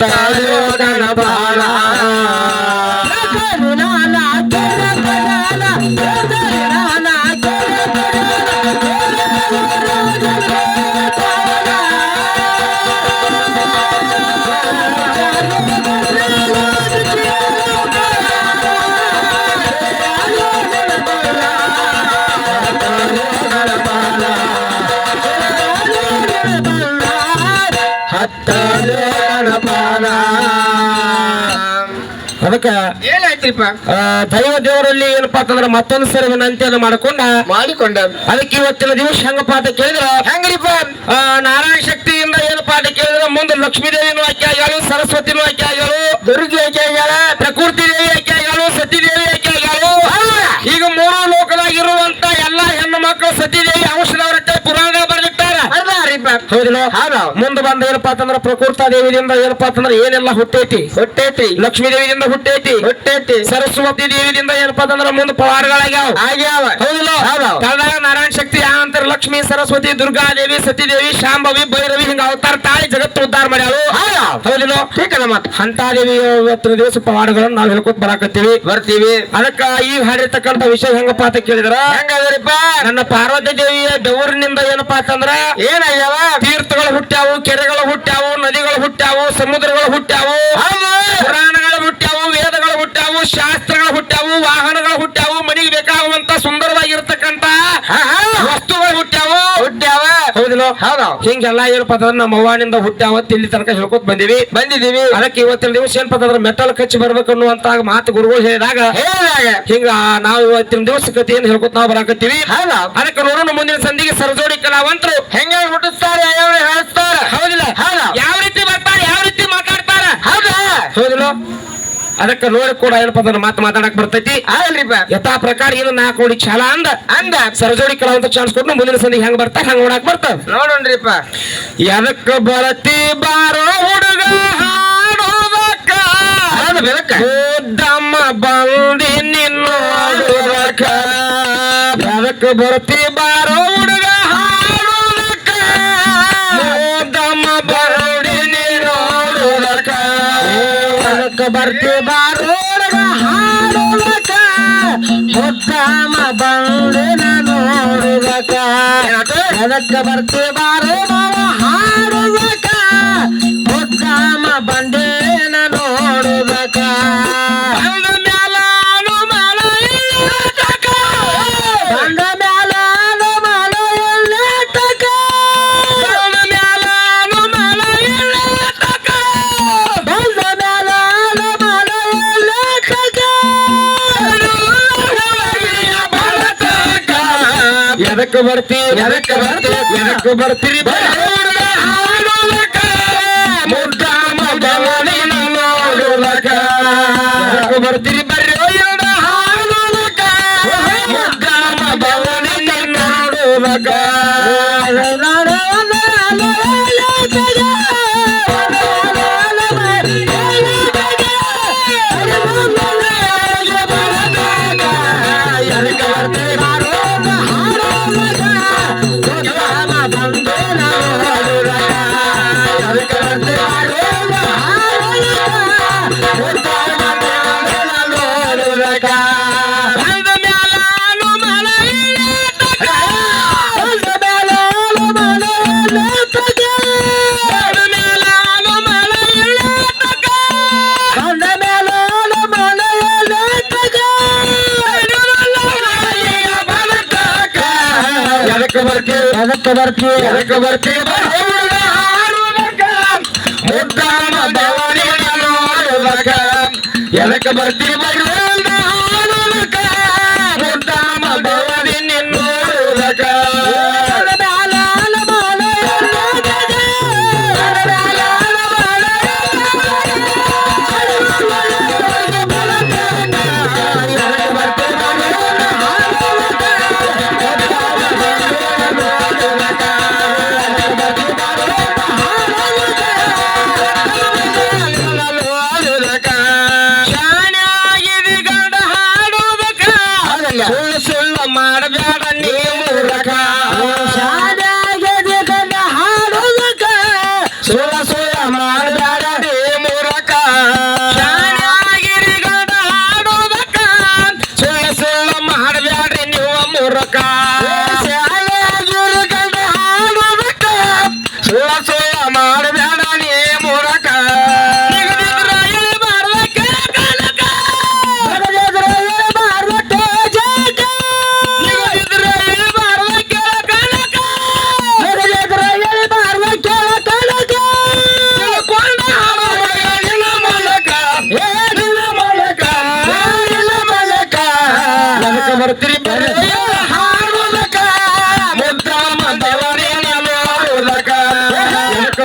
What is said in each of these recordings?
కరుణాల కరుణాల ಅದಕ್ಕ ಏನಾಯ್ತ್ರಿಪ್ಪ ದೈವ ದೇವರಲ್ಲಿ ಏನಪ್ಪಾ ಅಂತಂದ್ರ ಮತ್ತೊಂದು ಸರಿ ವಿನಂತಿಯನ್ನು ಮಾಡ್ಕೊಂಡ. ಮಾಡಿಕೊಂಡ. ಅದಕ್ಕೆ ಇವತ್ತಿನ ದಿವಸ ಹೆಂಗಪ್ಪ ಅಂತ ಕೇಳಿದ್ರ? ಹೆಂಗ್ರಿಪ್ಪ? ನಾರಾಯಣ ಶಕ್ತಿಯಿಂದ ಏನಪ್ಪಾ ಅಂತ ಕೇಳಿದ್ರೆ? ಮುಂದೆ ಲಕ್ಷ್ಮೀದೇವಿನೂ ಆಕೆ ಆಗ್ಯಾಳು ಸರಸ್ವತಿನೂ ಆಕೆ ಆಗ್ಯಾಳು ದುರ್ಗಿ ಆಕೆ ಆಗ್ಯಾಳ ಹೌದಿಲ್ಲ? ಹೌದು. ಮುಂದೆ ಬಂದ ಏನಪ್ಪಾ ಅಂತಂದ್ರ ಪ್ರಕೃತ ದೇವಿಯಿಂದ ಏನಪ್ಪಾ ಅಂತಂದ್ರ ಏನೆಲ್ಲ ಹುಟ್ಟೈತಿ? ಹುಟ್ಟೈತಿ. ಲಕ್ಷ್ಮೀ ದೇವಿಯಿಂದ ಹುಟ್ಟೈತಿ. ಹೊಟ್ಟೈತಿ. ಸರಸ್ವತಿ ದೇವಿಯಿಂದ ಏನಪ್ಪಾ ಅಂತಂದ್ರ ಮುಂದೆ ಪವಾಡಗಳಾಗ್ಯಾವ. ಆಗ್ಯಾವ. ಹೌದಿಲ್ಲ? ಕನ್ನಡ ನಾರಾಯಣ ಶಕ್ತಿ ಆ ಅಂತಾರ? ಲಕ್ಷ್ಮಿ ಸರಸ್ವತಿ ದುರ್ಗಾದೇವಿ ಸತಿದೇವಿ ಶಾಂಭವಿ ಭೈರವಿ ಹಿಂಗ ಅವತಾರ ತಾಳಿ ಜಗತ್ತು ಉದ್ಧಾರ ಮಾಡ್ಯಾವ ಹೌದಿಲ್ಲ? ಠೀಕನ ಮಾತು. ಅಂತ ದೇವಿ ದಿವಸ ಪವಾಡಗಳನ್ನ ನಾವು ಹೇಳ್ಕೊತ ಬರಾಕತ್ತೀವಿ. ಬರ್ತೀವಿ. ಅದಕ್ಕ ಈ ಹಾಡಿರ್ತಕ್ಕಂಥ ವಿಷಯ ಹೆಂಗಪ್ಪ ಅಂತ ಕೇಳಿದ್ರ? ಹೆಂಗಾದ್ರಿಪ್ಪ ನನ್ನ ಪಾರ್ವತಿ ದೇವಿಯ ಬೆವರಿನಿಂದ ಏನಪ್ಪಾ ಅಂತಂದ್ರ ಏನಾಗ್ಯಾವ? ತೀರ್ಥಗಳು ಹುಟ್ಟ್ಯಾವು ಕೆರೆಗಳು ಹುಟ್ಟ್ಯಾವು ನದಿಗಳು ಹುಟ್ಟ್ಯಾವು ಸಮುದ್ರಗಳು ಹುಟ್ಟ್ಯಾವು ಪುರಾಣಗಳು ಹುಟ್ಟ್ಯಾವು ವೇದಗಳು ಹುಟ್ಟ್ಯಾವು ಶಾಸ್ತ್ರಗಳು ಹುಟ್ಟ್ಯಾವು ವಾಹನಗಳು ಹುಟ್ಟ್ಯಾವು ಮನೆಗೆ ಬೇಕಾಗುವಂತ ಸುಂದರವಾಗಿರ್ತಕ್ಕಂತ. ವಸ್ತುಗಳು ಹುಟ್ಟ್ಯಾವು ಹುಟ್ಟ್ಯಾವ ಹೌದಿಲ್ಲ? ಹೌದು. ಹಿಂಗೆಲ್ಲ ಏನಪ್ಪಾ ಅಂತಂದ್ರೆ ನಮ್ಮ ಅವ್ವಾನಿಂದ ಅವತ್ತು ಇಲ್ಲಿ ತನಕ ಹೇಳ್ಕೊತ ಬಂದಿವಿ. ಬಂದಿದೀವಿ ಅದಕ್ಕೆ ಇವತ್ತಿನ ದಿವಸ ಏನಪ್ಪಾ ಅಂದ್ರೆ ಮೆಟಲ್ ಕಚ್ಚಿ ಬರ್ಬೇಕು ಅನ್ನುವಂತ ಮಾತು ಗುರುಗಳು ಹೇಳಿದಾಗ ಹೇಳಿದಾಗ ಹಿಂಗ. ನಾವು ಇವತ್ತಿನ ದಿವಸ ಕಥೆಯನ್ನು ಹೇಳ್ಕೊತ ನಾವು ಬರಾಕತ್ತೀವಿ. ಹೌದಾ? ಅದಕ್ಕೆ ನೋಡೋಣ ಮುಂದಿನ ಸಂಧಿಗೆ ಸರಜೋಡಿ ಕಲಾವಂತರು. ಹೆಂಗ ಹುಟ್ಟಿಸ್ತಾರೆ ಹೇಳ್ತಾರೆ ಹೌದಿಲ್ಲ? ಹೌದಾ? ಯಾವ ರೀತಿ ಬರ್ತಾರೆ ಯಾವ ರೀತಿ ಮಾತಾಡ್ತಾರೆ? ಹೌದಾ? ಹೌದಿಲ್ಲ? ಅದಕ್ಕೆ ನೋಡಿ ಕೂಡ ಏನಪ್ಪ ಅಂದ್ರೆ ಮಾತು ಮಾತಾಡಕ್ ಬರ್ತೈತಿ. ಆಗಲ್ರಿಪ್ಪ ಯಥಾ ಪ್ರಕಾರ ಏನು ನಾಲ್ಕು ಕೋಡಿ ಛಲ ಅಂದ. ಅಂದ. ಸರಜೋಡಿ ಕಲಾವಂತ ಚಾನ್ಸ್ ಕೊಟ್ಟು ಮುಂದಿನ ಸಂಧಿ ಹೆಂಗ್ ಬರ್ತಾರ ಹಂಗ ಓಡಾಕ್ ಬರ್ತಾವ ನೋಡೋಣ್ರಿಪ್ಪ. ಎದಕ್ಕ ಬರತಿ ಬಾರೋ ಹುಡುಗ ಹಾಡೋದಕ್ಕ? ಬೆಳಕ ದಮ್ಮ ಬಂದಿ ನಿನ್ನ ಎದಕ್ಕ ಬರತಿ ಬಾರೋ ಎದಕ್ಕ ಬರ್ತಿ ಬಾರೋ ಮಾವ ಹಾಡುದಕ್ಕ ಎದಕ್ಕೆ ಬರ್ತಿ ಎದಕ್ಕೆ ಬರ್ತಿ ಎದಕ್ಕೆ ಬರ್ತೀರಿ ಮುದ್ದ ಮಗನಿನ ನೋಡುಲಕ ಎದಕ್ಕೆ ಬರ್ತೀರಿ ಒಯ್ಯೋಣ ಹಾಡುಲಕ ನೋಡುಲಕ ಎದಕ್ಕೆ ಬರ್ತಿ ಎದಕ್ಕೆ ಬರ್ತಿ ಎದಕ್ಕೆ Roca.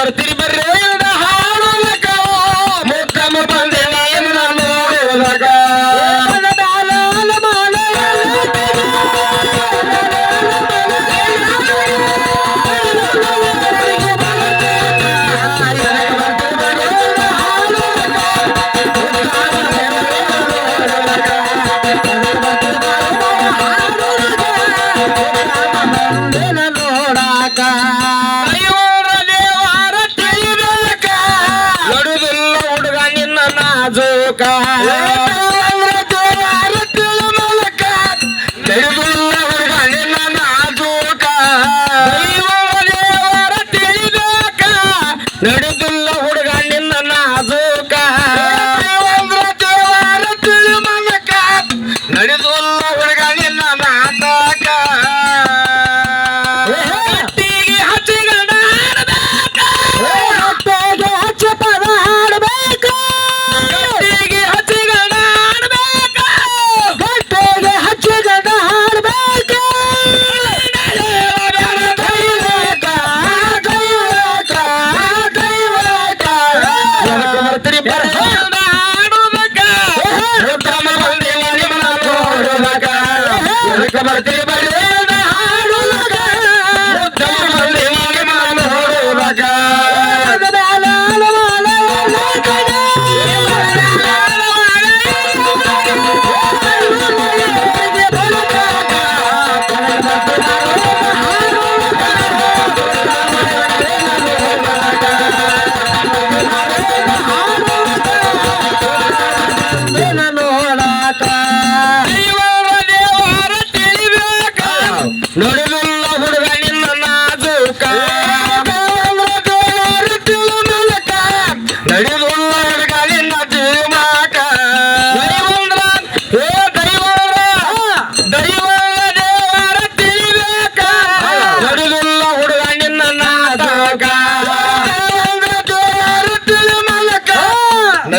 ಬರ್ತೀರಿ ಬರ್ರಿ ಮುಕ್ಕಮ್ಮ ಬಂದೆ ನಾನು ಹೋದಾಗ ನೋಡಾಕ ನಡುಗಿಲ್ಲ ಹುಡುಗ Yeah.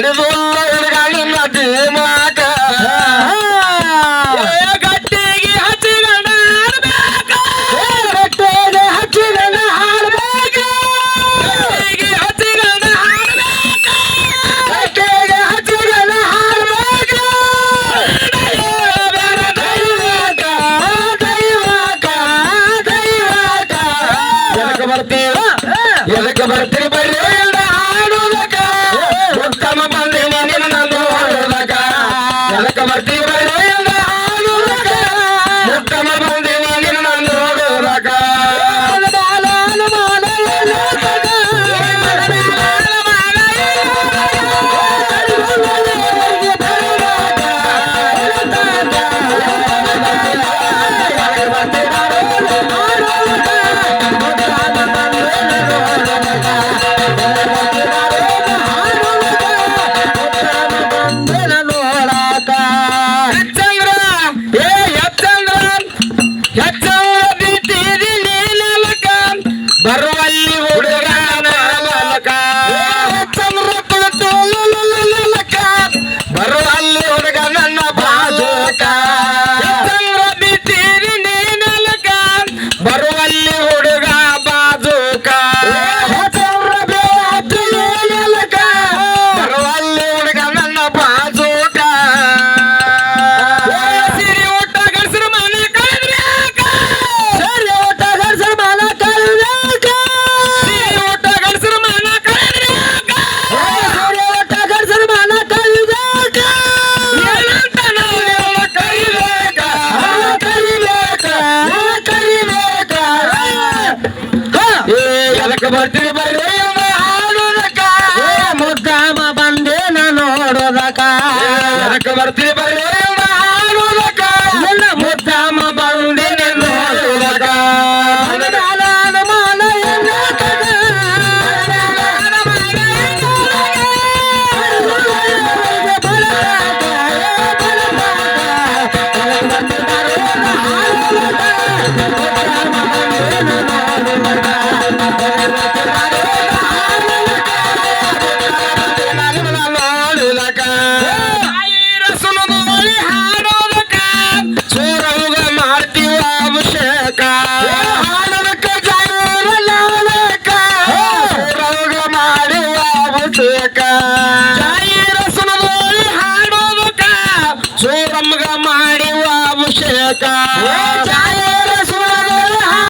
Salve! Por ಬರ್ತೀನಿ ಬರ್ರಿ ಹಾಡುದಕ ಮುದ್ದಾಮ ಬಂದೆ ನಾನು ನೋಡೋದಕ ಬರ್ತೀನಿ ಬರ್ರಿ ಸುನದೋಳಿ ಹಾಡೋದಕ್ಕ. ಸೋರಮ್ಗ ಮಾಡಿವ ಅಭಿಷೇಕ.